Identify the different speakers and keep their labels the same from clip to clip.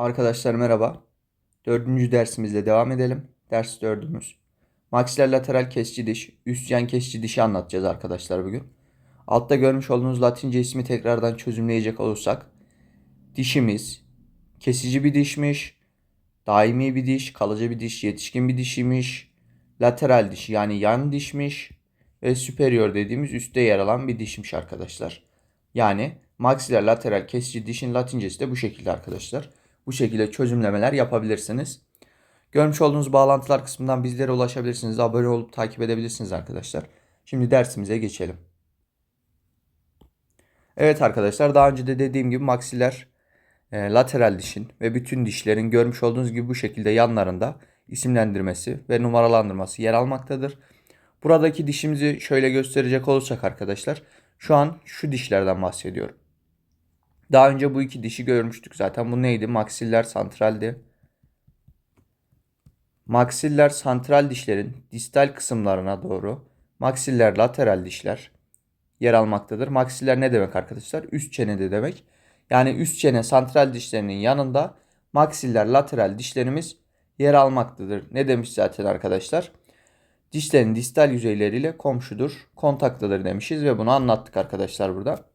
Speaker 1: Arkadaşlar merhaba. Dördüncü dersimizle devam edelim. Ders dördümüz. Maksiler lateral kesici diş, üst yan kesici dişi anlatacağız arkadaşlar bugün. Altta görmüş olduğunuz latince ismi tekrardan çözümleyecek olursak. Dişimiz kesici bir dişmiş, daimi bir diş, kalıcı bir diş, yetişkin bir dişiymiş, lateral diş yani yan dişmiş ve superior dediğimiz üstte yer alan bir dişmiş arkadaşlar. Yani maksiler lateral kesici dişin latincesi de bu şekilde arkadaşlar. Bu şekilde çözümlemeler yapabilirsiniz. Görmüş olduğunuz bağlantılar kısmından bizlere ulaşabilirsiniz. Abone olup takip edebilirsiniz arkadaşlar. Şimdi dersimize geçelim. Evet arkadaşlar daha önce de dediğim gibi maksiler e, lateral dişin ve bütün dişlerin görmüş olduğunuz gibi bu şekilde yanlarında isimlendirmesi ve numaralandırması yer almaktadır. Buradaki dişimizi şöyle gösterecek olursak arkadaşlar şu an şu dişlerden bahsediyorum. Daha önce bu iki dişi görmüştük zaten. Bu neydi? Maksiller santraldi. Maksiller santral dişlerin distal kısımlarına doğru maksiller lateral dişler yer almaktadır. Maksiller ne demek arkadaşlar? Üst çene de demek. Yani üst çene santral dişlerinin yanında maksiller lateral dişlerimiz yer almaktadır. Ne demiş zaten arkadaşlar? Dişlerin distal yüzeyleriyle komşudur, kontaktadır demişiz ve bunu anlattık arkadaşlar burada.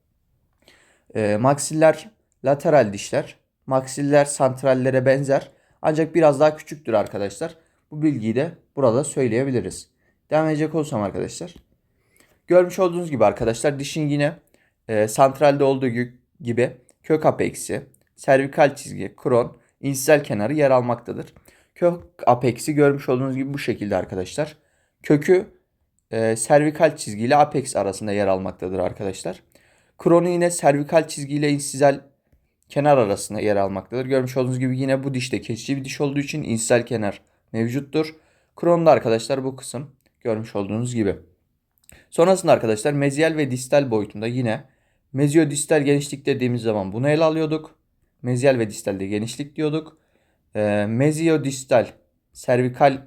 Speaker 1: E, maksiller lateral dişler, maksiller santrallere benzer ancak biraz daha küçüktür arkadaşlar. Bu bilgiyi de burada söyleyebiliriz. Devam edecek olursam arkadaşlar. Görmüş olduğunuz gibi arkadaşlar dişin yine e, santralde olduğu gibi kök apeksi, servikal çizgi, kron, insel kenarı yer almaktadır. Kök apeksi görmüş olduğunuz gibi bu şekilde arkadaşlar. Kökü e, servikal çizgi ile apex arasında yer almaktadır arkadaşlar. Kronu yine servikal çizgi ile insizal kenar arasında yer almaktadır. Görmüş olduğunuz gibi yine bu dişte kesici bir diş olduğu için insel kenar mevcuttur. Kronda arkadaşlar bu kısım görmüş olduğunuz gibi. Sonrasında arkadaşlar mezyal ve distal boyutunda yine mezyodistal genişlik dediğimiz zaman bunu ele alıyorduk. Mezyal ve distalde genişlik diyorduk. E, mezyodistal servikal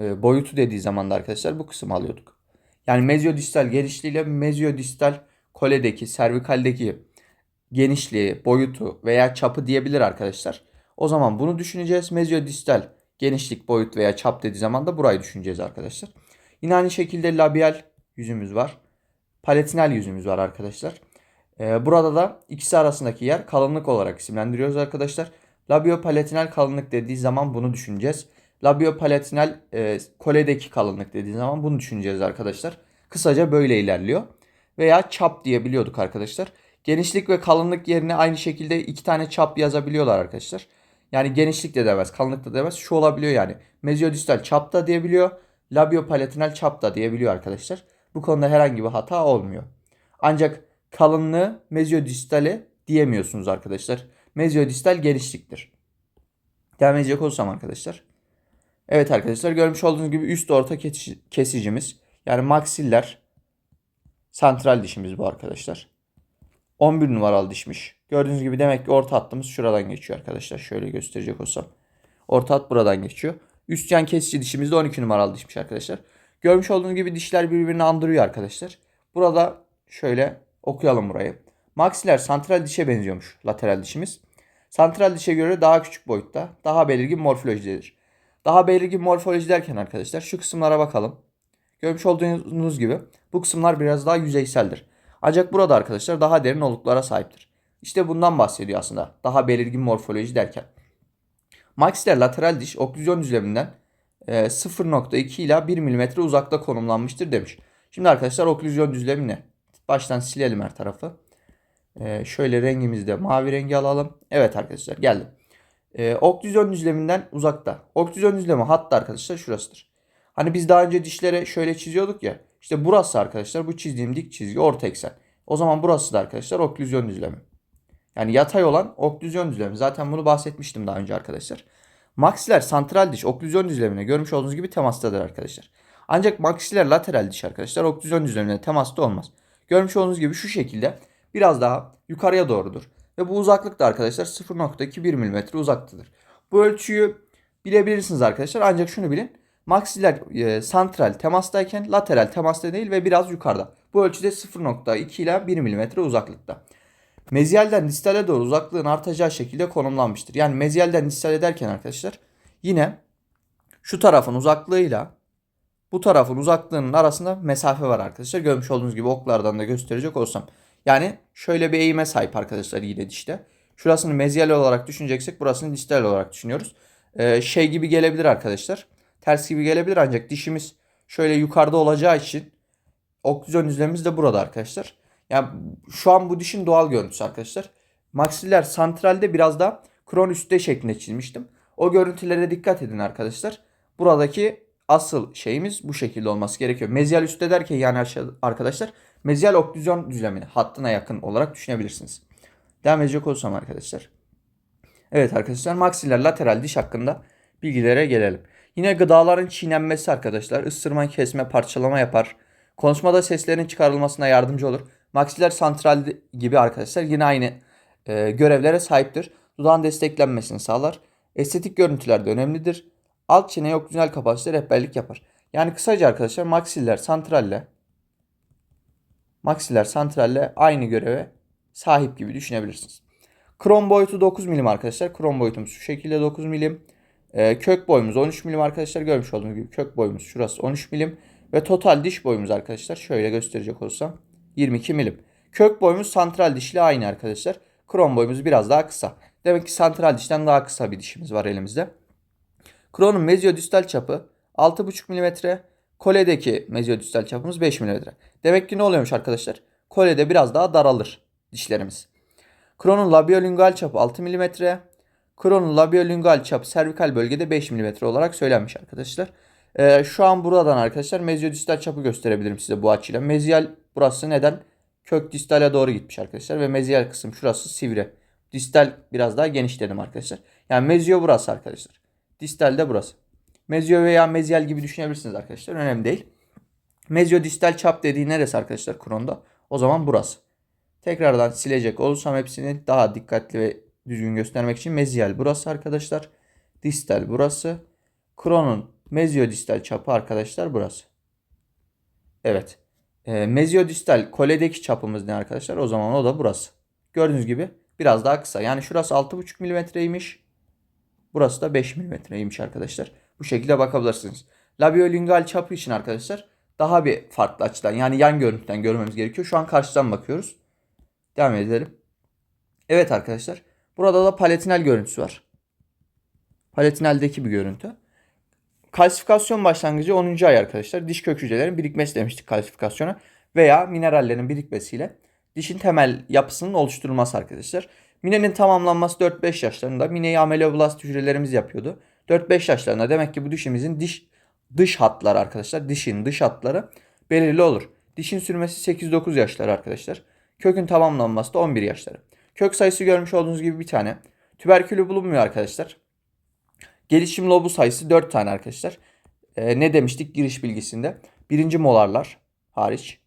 Speaker 1: e, boyutu dediği zaman da arkadaşlar bu kısmı alıyorduk. Yani mezyodistal genişliğiyle mezyodistal koledeki, servikaldeki genişliği, boyutu veya çapı diyebilir arkadaşlar. O zaman bunu düşüneceğiz. Mezyodistal genişlik, boyut veya çap dediği zaman da burayı düşüneceğiz arkadaşlar. Yine aynı şekilde labial yüzümüz var. Palatinal yüzümüz var arkadaşlar. Ee, burada da ikisi arasındaki yer kalınlık olarak isimlendiriyoruz arkadaşlar. Labiopalatinal kalınlık dediği zaman bunu düşüneceğiz. Labiopalatinal e, koledeki kalınlık dediği zaman bunu düşüneceğiz arkadaşlar. Kısaca böyle ilerliyor. Veya çap diyebiliyorduk arkadaşlar. Genişlik ve kalınlık yerine aynı şekilde iki tane çap yazabiliyorlar arkadaşlar. Yani genişlik de demez, kalınlık da demez. Şu olabiliyor yani. Mezyodistal çap da diyebiliyor. Labiopalatinal çap da diyebiliyor arkadaşlar. Bu konuda herhangi bir hata olmuyor. Ancak kalınlığı mezyodistale diyemiyorsunuz arkadaşlar. Mezyodistal genişliktir. Devam edecek olursam arkadaşlar. Evet arkadaşlar görmüş olduğunuz gibi üst orta kesicimiz yani maksiller santral dişimiz bu arkadaşlar. 11 numaralı dişmiş. Gördüğünüz gibi demek ki orta hattımız şuradan geçiyor arkadaşlar. Şöyle gösterecek olsam. Orta hat buradan geçiyor. Üst yan kesici dişimiz de 12 numaralı dişmiş arkadaşlar. Görmüş olduğunuz gibi dişler birbirini andırıyor arkadaşlar. Burada şöyle okuyalım burayı. Maksiler santral dişe benziyormuş lateral dişimiz. Santral dişe göre daha küçük boyutta, daha belirgin morfolojidedir. Daha belirgin morfoloji derken arkadaşlar şu kısımlara bakalım. Görmüş olduğunuz gibi bu kısımlar biraz daha yüzeyseldir. Ancak burada arkadaşlar daha derin oluklara sahiptir. İşte bundan bahsediyor aslında. Daha belirgin morfoloji derken. Maksiler lateral diş oklüzyon düzleminden 0.2 ila 1 mm uzakta konumlanmıştır demiş. Şimdi arkadaşlar oklüzyon düzlemi ne? Baştan silelim her tarafı. Ee, şöyle rengimizde mavi rengi alalım. Evet arkadaşlar geldim. Ee, oklüzyon düzleminden uzakta. Oklüzyon düzlemi hatta arkadaşlar şurasıdır. Hani biz daha önce dişlere şöyle çiziyorduk ya. İşte burası arkadaşlar bu çizdiğim dik çizgi orta eksen. O zaman burası da arkadaşlar oklüzyon düzlemi. Yani yatay olan oklüzyon düzlemi. Zaten bunu bahsetmiştim daha önce arkadaşlar. Maksiler santral diş oklüzyon düzlemine görmüş olduğunuz gibi temastadır arkadaşlar. Ancak maksiler lateral diş arkadaşlar oklüzyon düzlemine temasta olmaz. Görmüş olduğunuz gibi şu şekilde biraz daha yukarıya doğrudur. Ve bu uzaklık da arkadaşlar 0.21 mm uzaktadır. Bu ölçüyü bilebilirsiniz arkadaşlar. Ancak şunu bilin. Maksiler e, santral temastayken lateral temasta değil ve biraz yukarıda. Bu ölçüde 0.2 ile 1 mm uzaklıkta. Mezyalden distale doğru uzaklığın artacağı şekilde konumlanmıştır. Yani mezyalden distale derken arkadaşlar yine şu tarafın uzaklığıyla bu tarafın uzaklığının arasında mesafe var arkadaşlar. Görmüş olduğunuz gibi oklardan da gösterecek olsam. Yani şöyle bir eğime sahip arkadaşlar yine dişte. Şurasını mezyal olarak düşüneceksek burasını distal olarak düşünüyoruz. Ee, şey gibi gelebilir arkadaşlar. Ters gibi gelebilir ancak dişimiz şöyle yukarıda olacağı için oklüzyon düzlemimiz de burada arkadaşlar. Yani şu an bu dişin doğal görüntüsü arkadaşlar. Maksiller santralde biraz daha kron üstte şeklinde çizmiştim. O görüntülere dikkat edin arkadaşlar. Buradaki asıl şeyimiz bu şekilde olması gerekiyor. Mezyal üstte derken yani arkadaşlar mezyal oklüzyon düzlemini hattına yakın olarak düşünebilirsiniz. Devam edecek olsam arkadaşlar. Evet arkadaşlar maksiller lateral diş hakkında bilgilere gelelim. Yine gıdaların çiğnenmesi arkadaşlar ısırma, kesme, parçalama yapar. Konuşmada seslerin çıkarılmasına yardımcı olur. Maksiller santral gibi arkadaşlar yine aynı e, görevlere sahiptir. Dudağın desteklenmesini sağlar. Estetik görüntüler de önemlidir. Alt çene oklüzyonel kapasite rehberlik yapar. Yani kısaca arkadaşlar maksiller santralle maksiller santralle aynı göreve sahip gibi düşünebilirsiniz. Krom boyutu 9 milim arkadaşlar. Krom boyutumuz şu şekilde 9 milim. Ee, kök boyumuz 13 milim arkadaşlar. Görmüş olduğunuz gibi kök boyumuz şurası 13 milim. Ve total diş boyumuz arkadaşlar şöyle gösterecek olsam 22 milim. Kök boyumuz santral dişle aynı arkadaşlar. Krom boyumuz biraz daha kısa. Demek ki santral dişten daha kısa bir dişimiz var elimizde. Kronun mezyodistal çapı 6,5 mm. Koledeki mezyodistal çapımız 5 mm. Demek ki ne oluyormuş arkadaşlar? Kolede biraz daha daralır dişlerimiz. Kronun labiolingual çapı 6 mm. Kronun labiolingual çapı servikal bölgede 5 mm olarak söylenmiş arkadaşlar. Ee, şu an buradan arkadaşlar mezyodistal çapı gösterebilirim size bu açıyla. Mezyal burası neden? Kök distale doğru gitmiş arkadaşlar ve mezyal kısım şurası sivri. Distal biraz daha geniş dedim arkadaşlar. Yani mezyo burası arkadaşlar. Distal de burası. Mezyo veya mezyal gibi düşünebilirsiniz arkadaşlar. Önemli değil. Mezyo distal çap dediği neresi arkadaşlar kronda? O zaman burası. Tekrardan silecek olursam hepsini daha dikkatli ve düzgün göstermek için mezyal burası arkadaşlar. Distal burası. Kronun mezyodistal çapı arkadaşlar burası. Evet. E, mezyodistal koledeki çapımız ne arkadaşlar? O zaman o da burası. Gördüğünüz gibi biraz daha kısa. Yani şurası 6,5 milimetreymiş. Burası da 5 milimetreymiş arkadaşlar. Bu şekilde bakabilirsiniz. Labiolingual çapı için arkadaşlar daha bir farklı açıdan yani yan görüntüden görmemiz gerekiyor. Şu an karşıdan bakıyoruz. Devam edelim. Evet arkadaşlar. Burada da palatinal görüntüsü var. Palatinaldeki bir görüntü. Kalsifikasyon başlangıcı 10. ay arkadaşlar. Diş kök hücrelerin birikmesi demiştik kalsifikasyona. Veya minerallerin birikmesiyle dişin temel yapısının oluşturulması arkadaşlar. Minenin tamamlanması 4-5 yaşlarında. Mineyi amelioblast hücrelerimiz yapıyordu. 4-5 yaşlarında demek ki bu dişimizin diş dış hatları arkadaşlar. Dişin dış hatları belirli olur. Dişin sürmesi 8-9 yaşları arkadaşlar. Kökün tamamlanması da 11 yaşları. Kök sayısı görmüş olduğunuz gibi bir tane. Tüberkülü bulunmuyor arkadaşlar. Gelişim lobu sayısı 4 tane arkadaşlar. Ee, ne demiştik giriş bilgisinde? Birinci molarlar hariç.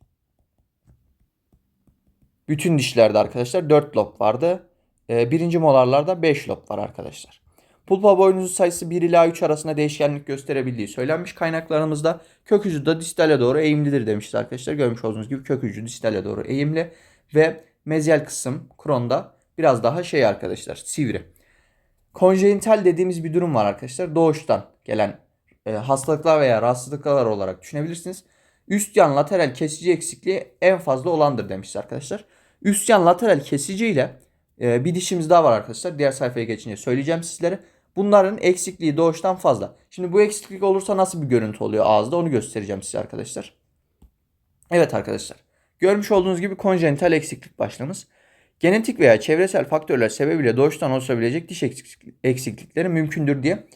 Speaker 1: Bütün dişlerde arkadaşlar 4 lob vardı. Ee, birinci molarlarda 5 lob var arkadaşlar. Pulpa boynuzu sayısı 1 ila 3 arasında değişkenlik gösterebildiği söylenmiş kaynaklarımızda. Kök ucu da distale doğru eğimlidir demişiz arkadaşlar. Görmüş olduğunuz gibi kök ucu distale doğru eğimli. Ve mezyal kısım kronda biraz daha şey arkadaşlar sivri. Konjenital dediğimiz bir durum var arkadaşlar. Doğuştan gelen e, hastalıklar veya rahatsızlıklar olarak düşünebilirsiniz. Üst yan lateral kesici eksikliği en fazla olandır demişiz arkadaşlar. Üst yan lateral kesici ile e, bir dişimiz daha var arkadaşlar. Diğer sayfaya geçince söyleyeceğim sizlere. Bunların eksikliği doğuştan fazla. Şimdi bu eksiklik olursa nasıl bir görüntü oluyor ağızda onu göstereceğim size arkadaşlar. Evet arkadaşlar. Görmüş olduğunuz gibi konjenital eksiklik başlamış. Genetik veya çevresel faktörler sebebiyle doğuştan oluşabilecek diş eksiklikleri mümkündür diye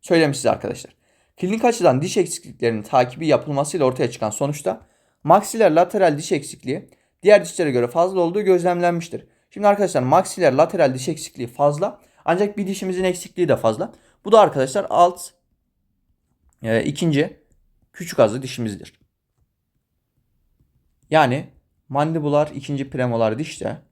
Speaker 1: söylemişiz arkadaşlar. Klinik açıdan diş eksikliklerinin takibi yapılmasıyla ortaya çıkan sonuçta maksiler lateral diş eksikliği diğer dişlere göre fazla olduğu gözlemlenmiştir. Şimdi arkadaşlar maksiler lateral diş eksikliği fazla ancak bir dişimizin eksikliği de fazla. Bu da arkadaşlar alt e, ikinci küçük azı dişimizdir. Yani mandibular ikinci premolar dişte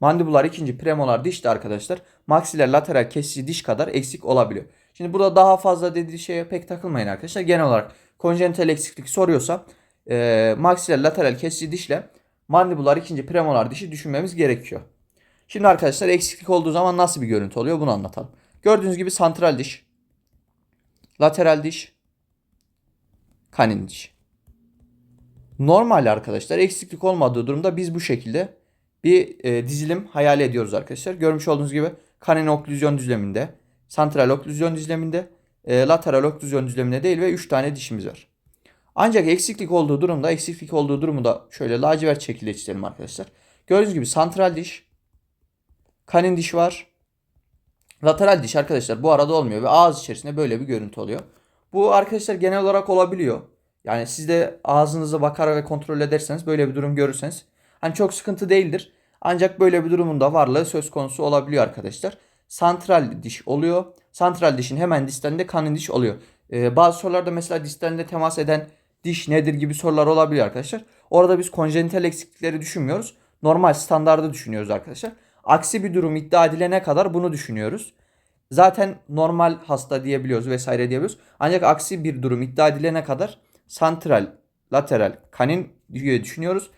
Speaker 1: Mandibular ikinci premolar dişte arkadaşlar maksiler lateral kesici diş kadar eksik olabiliyor. Şimdi burada daha fazla dediği şeye pek takılmayın arkadaşlar. Genel olarak konjenital eksiklik soruyorsa e, maksiler lateral kesici dişle mandibular ikinci premolar dişi düşünmemiz gerekiyor. Şimdi arkadaşlar eksiklik olduğu zaman nasıl bir görüntü oluyor bunu anlatalım. Gördüğünüz gibi santral diş, lateral diş, kanin diş. Normal arkadaşlar eksiklik olmadığı durumda biz bu şekilde bir e, dizilim hayal ediyoruz arkadaşlar. Görmüş olduğunuz gibi kanin oklüzyon düzleminde, santral oklüzyon düzleminde, e, lateral oklüzyon düzleminde değil ve 3 tane dişimiz var. Ancak eksiklik olduğu durumda, eksiklik olduğu durumu da şöyle lacivert şekilde çizelim arkadaşlar. Gördüğünüz gibi santral diş, kanin diş var. Lateral diş arkadaşlar bu arada olmuyor ve ağız içerisinde böyle bir görüntü oluyor. Bu arkadaşlar genel olarak olabiliyor. Yani siz de ağzınıza bakar ve kontrol ederseniz böyle bir durum görürseniz hani çok sıkıntı değildir. Ancak böyle bir durumun da varlığı söz konusu olabiliyor arkadaşlar. Santral diş oluyor. Santral dişin hemen distalinde kanin diş oluyor. Ee, bazı sorularda mesela distalinde temas eden diş nedir gibi sorular olabiliyor arkadaşlar. Orada biz konjenital eksiklikleri düşünmüyoruz. Normal standardı düşünüyoruz arkadaşlar. Aksi bir durum iddia edilene kadar bunu düşünüyoruz. Zaten normal hasta diyebiliyoruz vesaire diyebiliyoruz. Ancak aksi bir durum iddia edilene kadar santral, lateral, kanin diye düşünüyoruz.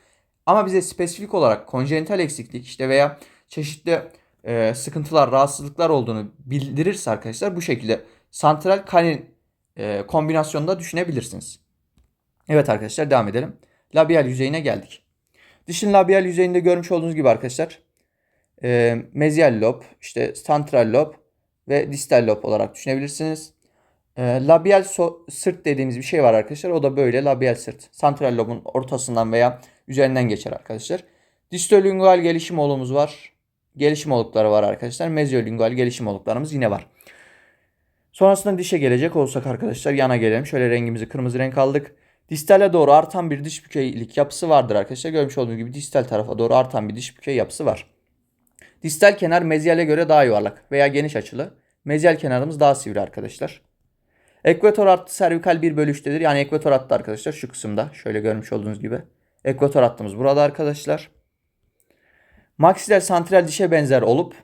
Speaker 1: Ama bize spesifik olarak konjenital eksiklik işte veya çeşitli e, sıkıntılar, rahatsızlıklar olduğunu bildirirse arkadaşlar bu şekilde santral kanin e, kombinasyonda düşünebilirsiniz. Evet arkadaşlar devam edelim. Labial yüzeyine geldik. Dişin labial yüzeyinde görmüş olduğunuz gibi arkadaşlar e, mezyal lob, işte santral lob ve distal lob olarak düşünebilirsiniz. E, labial so- sırt dediğimiz bir şey var arkadaşlar. O da böyle labial sırt. Santral lobun ortasından veya üzerinden geçer arkadaşlar. Distolingual gelişim olumuz var. Gelişim olukları var arkadaşlar. Mezyolingual gelişim oluklarımız yine var. Sonrasında dişe gelecek olsak arkadaşlar yana gelelim. Şöyle rengimizi kırmızı renk aldık. Distale doğru artan bir diş bükeylik yapısı vardır arkadaşlar. Görmüş olduğunuz gibi distal tarafa doğru artan bir diş bükey yapısı var. Distal kenar mezyale göre daha yuvarlak veya geniş açılı. Mezyal kenarımız daha sivri arkadaşlar. Ekvator hattı servikal bir bölüştedir. Yani ekvator hattı arkadaşlar şu kısımda. Şöyle görmüş olduğunuz gibi. Ekvator hattımız burada arkadaşlar. Maksiler santral dişe benzer olup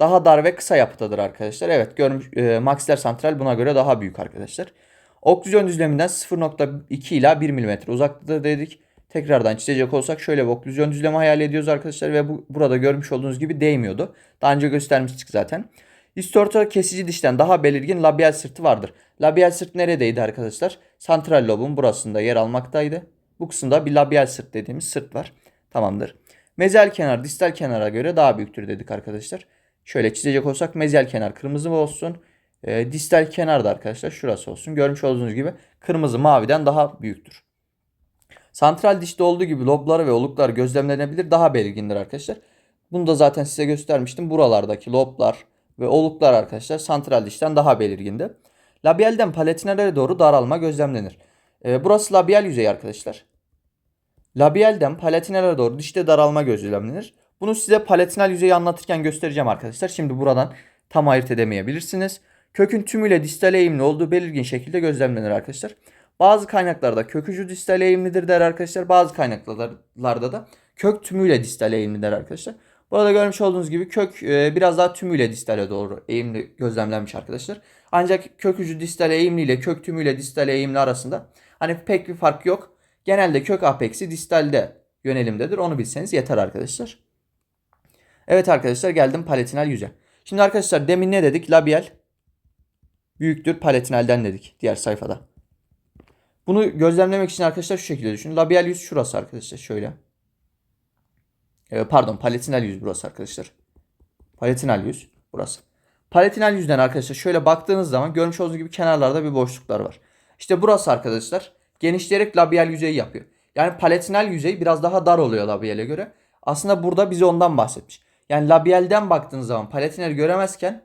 Speaker 1: daha dar ve kısa yapıdadır arkadaşlar. Evet görmüş, e, maksiler santral buna göre daha büyük arkadaşlar. Oklüzyon düzleminden 0.2 ila 1 mm uzaklıkta dedik. Tekrardan çizecek olsak şöyle bir oklüzyon düzlemi hayal ediyoruz arkadaşlar ve bu burada görmüş olduğunuz gibi değmiyordu. Daha önce göstermiştik zaten. Üst kesici dişten daha belirgin labial sırtı vardır. Labial sırt neredeydi arkadaşlar? Santral lobun burasında yer almaktaydı. Bu kısımda bir labial sırt dediğimiz sırt var. Tamamdır. Mezyal kenar distal kenara göre daha büyüktür dedik arkadaşlar. Şöyle çizecek olsak mezyal kenar kırmızı olsun. E, distal kenar da arkadaşlar şurası olsun. Görmüş olduğunuz gibi kırmızı maviden daha büyüktür. Santral dişte olduğu gibi lobları ve oluklar gözlemlenebilir daha belirgindir arkadaşlar. Bunu da zaten size göstermiştim. Buralardaki loblar ve oluklar arkadaşlar santral dişten daha belirgindi. Labialden palatinalere doğru daralma gözlemlenir. E, burası labial yüzey arkadaşlar. Labialden palatinalere doğru dişte daralma gözlemlenir. Bunu size palatinal yüzeyi anlatırken göstereceğim arkadaşlar. Şimdi buradan tam ayırt edemeyebilirsiniz. Kökün tümüyle distal eğimli olduğu belirgin şekilde gözlemlenir arkadaşlar. Bazı kaynaklarda kök ucu distal eğimlidir der arkadaşlar. Bazı kaynaklarda da kök tümüyle distal eğimli der arkadaşlar. Burada görmüş olduğunuz gibi kök e, biraz daha tümüyle distale doğru eğimli gözlemlenmiş arkadaşlar. Ancak kök ucu distal eğimli ile kök tümüyle distal eğimli arasında hani pek bir fark yok. Genelde kök apeksi distalde yönelimdedir. Onu bilseniz yeter arkadaşlar. Evet arkadaşlar geldim palatinal yüze. Şimdi arkadaşlar demin ne dedik? Labial büyüktür palatinalden dedik diğer sayfada. Bunu gözlemlemek için arkadaşlar şu şekilde düşünün. Labial yüz şurası arkadaşlar şöyle. Ee, pardon palatinal yüz burası arkadaşlar. Palatinal yüz burası. Palatinal yüzden arkadaşlar şöyle baktığınız zaman görmüş olduğunuz gibi kenarlarda bir boşluklar var. İşte burası arkadaşlar genişleyerek labial yüzeyi yapıyor. Yani palatinal yüzey biraz daha dar oluyor labiale göre. Aslında burada bize ondan bahsetmiş. Yani labialden baktığınız zaman palatinal göremezken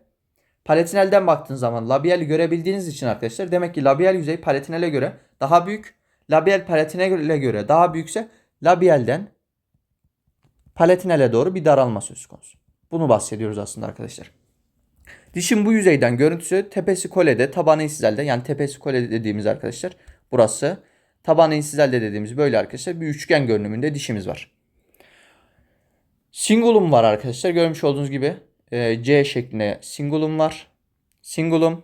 Speaker 1: palatinalden baktığınız zaman labiali görebildiğiniz için arkadaşlar demek ki labial yüzey palatinale göre daha büyük. Labial palatinale göre daha büyükse labialden palatinale doğru bir daralma söz konusu. Bunu bahsediyoruz aslında arkadaşlar. Dişin bu yüzeyden görüntüsü tepesi kolede, tabanı insizalde yani tepesi kolede dediğimiz arkadaşlar burası. Tabanı insizalde dediğimiz böyle arkadaşlar bir üçgen görünümünde dişimiz var. Singulum var arkadaşlar. Görmüş olduğunuz gibi e, C şeklinde singulum var. Singulum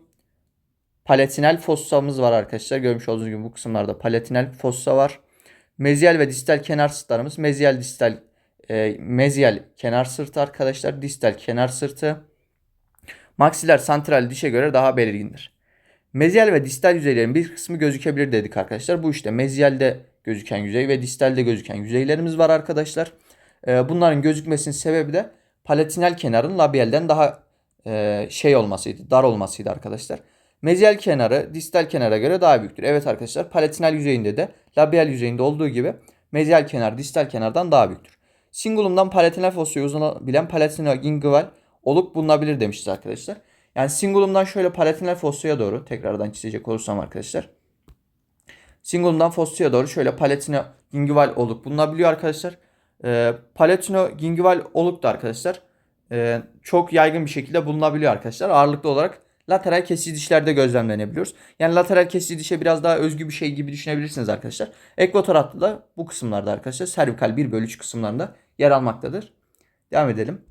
Speaker 1: palatinal fossamız var arkadaşlar. Görmüş olduğunuz gibi bu kısımlarda palatinal fossa var. Mezyal ve distal kenar sırtlarımız mezyal distal e, mezyal kenar sırtı arkadaşlar. Distal kenar sırtı. Maksiler santral dişe göre daha belirgindir. Mezyal ve distal yüzeylerin bir kısmı gözükebilir dedik arkadaşlar. Bu işte mezyalde gözüken yüzey ve distalde gözüken yüzeylerimiz var arkadaşlar. Ee, bunların gözükmesinin sebebi de palatinal kenarın labialden daha e, şey olmasıydı, dar olmasıydı arkadaşlar. Mezyal kenarı distal kenara göre daha büyüktür. Evet arkadaşlar palatinal yüzeyinde de labial yüzeyinde olduğu gibi mezyal kenar distal kenardan daha büyüktür. Singulumdan palatinal fossoya uzanabilen palatinogingual oluk bulunabilir demişiz arkadaşlar. Yani singulumdan şöyle palatinal fossoya doğru tekrardan çizecek olursam arkadaşlar. Singulumdan fossoya doğru şöyle palatinogingual oluk bulunabiliyor arkadaşlar. E, palatinogingual oluk da arkadaşlar e, çok yaygın bir şekilde bulunabiliyor arkadaşlar. Ağırlıklı olarak lateral kesici dişlerde gözlemlenebiliyoruz. Yani lateral kesici dişe biraz daha özgü bir şey gibi düşünebilirsiniz arkadaşlar. Ekvator hattı da bu kısımlarda arkadaşlar servikal 1 bölü 3 kısımlarında yer almaktadır. Devam edelim.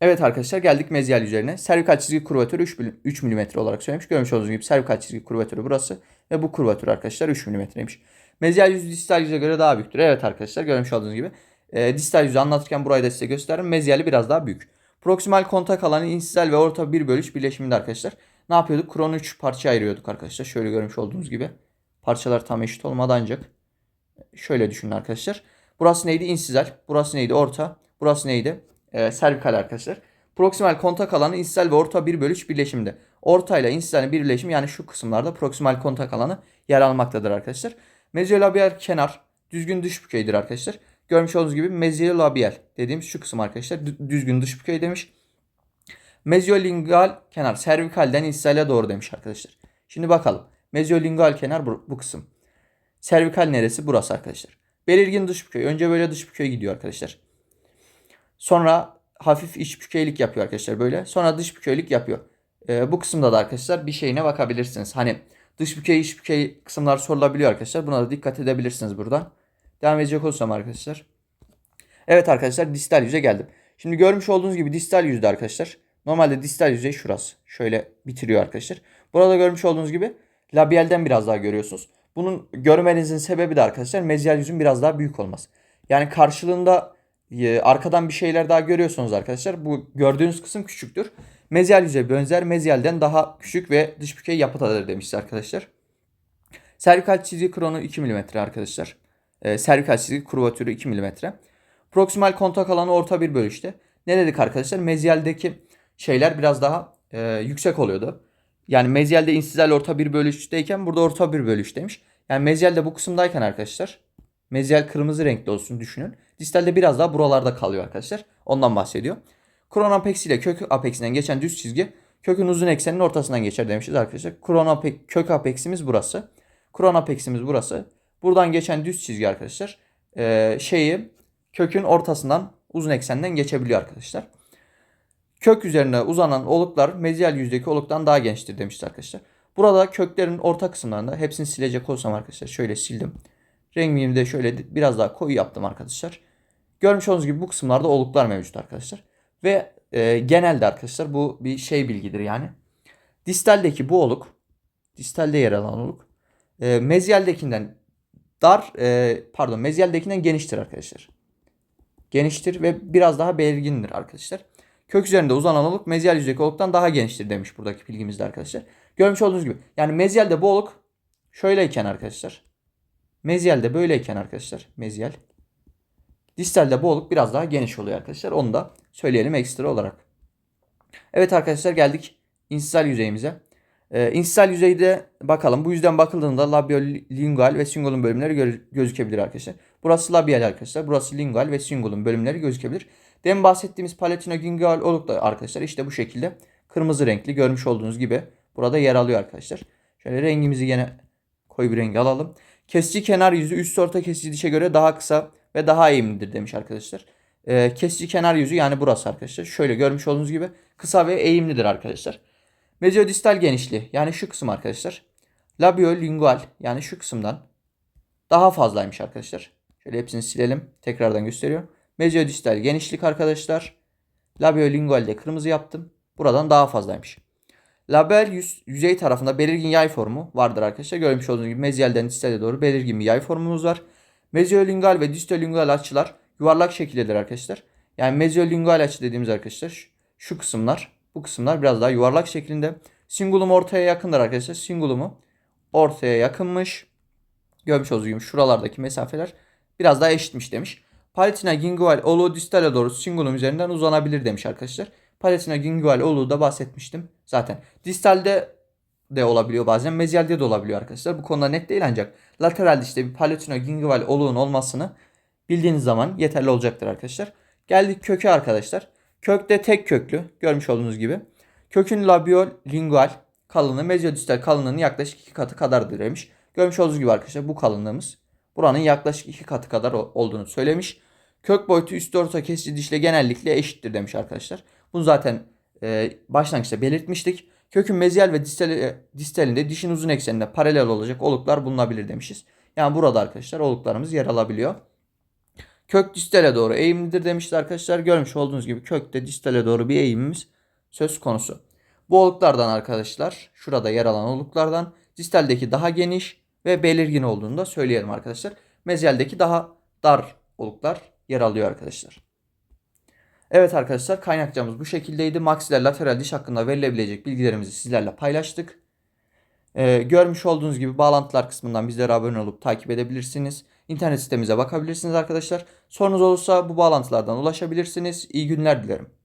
Speaker 1: Evet arkadaşlar geldik mezyal üzerine. Servikal çizgi kurvatörü 3, 3 mm olarak söylemiş. Görmüş olduğunuz gibi servikal çizgi kurvatörü burası. Ve bu kurvatör arkadaşlar 3 mm'ymiş. Mezyal yüzü distal yüze göre daha büyüktür. Evet arkadaşlar görmüş olduğunuz gibi. E, distal yüzü anlatırken burayı da size gösterdim. Mezyali biraz daha büyük. Proksimal kontak alanı insizal ve orta 1 bölü 3 birleşiminde arkadaşlar. Ne yapıyorduk? Kron 3 parça ayırıyorduk arkadaşlar. Şöyle görmüş olduğunuz gibi. Parçalar tam eşit olmadı ancak. Şöyle düşünün arkadaşlar. Burası neydi? İnsizal. Burası neydi? Orta. Burası neydi? Ee, servikal arkadaşlar. Proksimal kontak alanı insizal ve orta 1 bölü 3 birleşiminde. Orta ile insizalin birleşim yani şu kısımlarda proksimal kontak alanı yer almaktadır arkadaşlar. Mezyolabial kenar düzgün dış bükeydir arkadaşlar. Görmüş olduğunuz gibi mezyolabial dediğimiz şu kısım arkadaşlar. Düzgün dış bükey demiş. Mezyolingual kenar servikalden insizale doğru demiş arkadaşlar. Şimdi bakalım. Mezyolingual kenar bu, bu kısım. Servikal neresi? Burası arkadaşlar. Belirgin dış bükey. Önce böyle dış bükey gidiyor arkadaşlar. Sonra hafif iç bükeylik yapıyor arkadaşlar böyle. Sonra dış bükeylik yapıyor. Ee, bu kısımda da arkadaşlar bir şeyine bakabilirsiniz. Hani dış bükey iç bükey kısımlar sorulabiliyor arkadaşlar. Buna da dikkat edebilirsiniz buradan. Devam edecek olursam arkadaşlar. Evet arkadaşlar distal yüze geldim. Şimdi görmüş olduğunuz gibi distal yüzde arkadaşlar. Normalde distal yüzey şurası. Şöyle bitiriyor arkadaşlar. Burada görmüş olduğunuz gibi labialden biraz daha görüyorsunuz. Bunun görmenizin sebebi de arkadaşlar mezyal yüzün biraz daha büyük olması. Yani karşılığında e, arkadan bir şeyler daha görüyorsunuz arkadaşlar. Bu gördüğünüz kısım küçüktür. Mezyal yüze benzer mezyalden daha küçük ve dış bükey yapıdadır demişiz arkadaşlar. Servikal çizgi kronu 2 mm arkadaşlar. E, servikal çizgi kurvatürü 2 mm. Proksimal kontak alanı orta bir bölüşte. Ne dedik arkadaşlar? Mezyaldeki şeyler biraz daha e, yüksek oluyordu. Yani mezyalde insizal orta bir bölüşteyken burada orta bir bölüşteymiş. Yani mezyalde bu kısımdayken arkadaşlar mezyal kırmızı renkli olsun düşünün. Distalde biraz daha buralarda kalıyor arkadaşlar. Ondan bahsediyor. Kron apex ile kök apexinden geçen düz çizgi kökün uzun ekseninin ortasından geçer demişiz arkadaşlar. Kron apex, kök apeximiz burası. Kron apeximiz burası. Buradan geçen düz çizgi arkadaşlar e, şeyi kökün ortasından uzun eksenden geçebiliyor arkadaşlar. Kök üzerine uzanan oluklar mezyal yüzdeki oluktan daha gençtir demişti arkadaşlar. Burada köklerin orta kısımlarında hepsini silecek olsam arkadaşlar şöyle sildim. Rengimi de şöyle biraz daha koyu yaptım arkadaşlar. Görmüş olduğunuz gibi bu kısımlarda oluklar mevcut arkadaşlar. Ve e, genelde arkadaşlar bu bir şey bilgidir yani. Distaldeki bu oluk, distalde yer alan oluk, e, mezyaldekinden dar, e, pardon mezyaldekinden geniştir arkadaşlar. Geniştir ve biraz daha belirgindir arkadaşlar. Kök üzerinde uzanan oluk mezyal yüzdeki oluktan daha geniştir demiş buradaki bilgimizde arkadaşlar. Görmüş olduğunuz gibi. Yani mezyalde bu oluk şöyleyken arkadaşlar. Mezyalde böyleyken arkadaşlar. Mezyal. Distalde bu oluk biraz daha geniş oluyor arkadaşlar. Onu da söyleyelim ekstra olarak. Evet arkadaşlar geldik insizal yüzeyimize. Ee, insizal yüzeyde bakalım. Bu yüzden bakıldığında labiolingual ve singulum bölümleri gö- gözükebilir arkadaşlar. Burası labial arkadaşlar. Burası lingual ve singulum bölümleri gözükebilir. Demin bahsettiğimiz palatinogingual oluk da arkadaşlar işte bu şekilde kırmızı renkli görmüş olduğunuz gibi burada yer alıyor arkadaşlar. Şöyle rengimizi yine koyu bir rengi alalım. Kesici kenar yüzü üst orta kesici dişe göre daha kısa ve daha eğimlidir demiş arkadaşlar. Ee, kesici kenar yüzü yani burası arkadaşlar. Şöyle görmüş olduğunuz gibi kısa ve eğimlidir arkadaşlar. Mezyodistal genişliği yani şu kısım arkadaşlar. Labiolingual yani şu kısımdan daha fazlaymış arkadaşlar. Şöyle hepsini silelim. Tekrardan gösteriyorum. Mezyodistal genişlik arkadaşlar. Labiolingual'de kırmızı yaptım. Buradan daha fazlaymış. Label yüz, yüzey tarafında belirgin yay formu vardır arkadaşlar. Görmüş olduğunuz gibi mezyalden distale doğru belirgin bir yay formumuz var. Mezyolingual ve distolingual açılar yuvarlak şekildedir arkadaşlar. Yani mezyolingual açı dediğimiz arkadaşlar şu, şu kısımlar, bu kısımlar biraz daha yuvarlak şeklinde. Singulum ortaya yakındır arkadaşlar. Singulumu ortaya yakınmış. Görmüş olduğunuz şuralardaki mesafeler biraz daha eşitmiş demiş. Palatina gingual oluğu distale doğru singulum üzerinden uzanabilir demiş arkadaşlar. Palatina gingual oluğu da bahsetmiştim zaten. Distalde de olabiliyor bazen. Mezyalde de olabiliyor arkadaşlar. Bu konuda net değil ancak lateralde işte bir palatino gingival oluğun olmasını bildiğiniz zaman yeterli olacaktır arkadaşlar. Geldik köke arkadaşlar. Kökte tek köklü görmüş olduğunuz gibi. Kökün labial lingual kalınlığı mezyodistal kalınlığının yaklaşık iki katı kadardır demiş. Görmüş olduğunuz gibi arkadaşlar bu kalınlığımız buranın yaklaşık iki katı kadar olduğunu söylemiş. Kök boyutu üst orta kesici dişle genellikle eşittir demiş arkadaşlar. Bunu zaten e, başlangıçta belirtmiştik. Kökün mezyal ve distal, e, distalinde dişin uzun ekseninde paralel olacak oluklar bulunabilir demişiz. Yani burada arkadaşlar oluklarımız yer alabiliyor. Kök distale doğru eğimlidir demişler arkadaşlar. Görmüş olduğunuz gibi kökte distale doğru bir eğimimiz söz konusu. Bu oluklardan arkadaşlar şurada yer alan oluklardan distaldeki daha geniş ve belirgin olduğunu da söyleyelim arkadaşlar. Mezyaldeki daha dar oluklar yer alıyor arkadaşlar. Evet arkadaşlar kaynakçamız bu şekildeydi. Maksiler lateral diş hakkında verilebilecek bilgilerimizi sizlerle paylaştık. Ee, görmüş olduğunuz gibi bağlantılar kısmından bizlere abone olup takip edebilirsiniz. İnternet sitemize bakabilirsiniz arkadaşlar. Sorunuz olursa bu bağlantılardan ulaşabilirsiniz. İyi günler dilerim.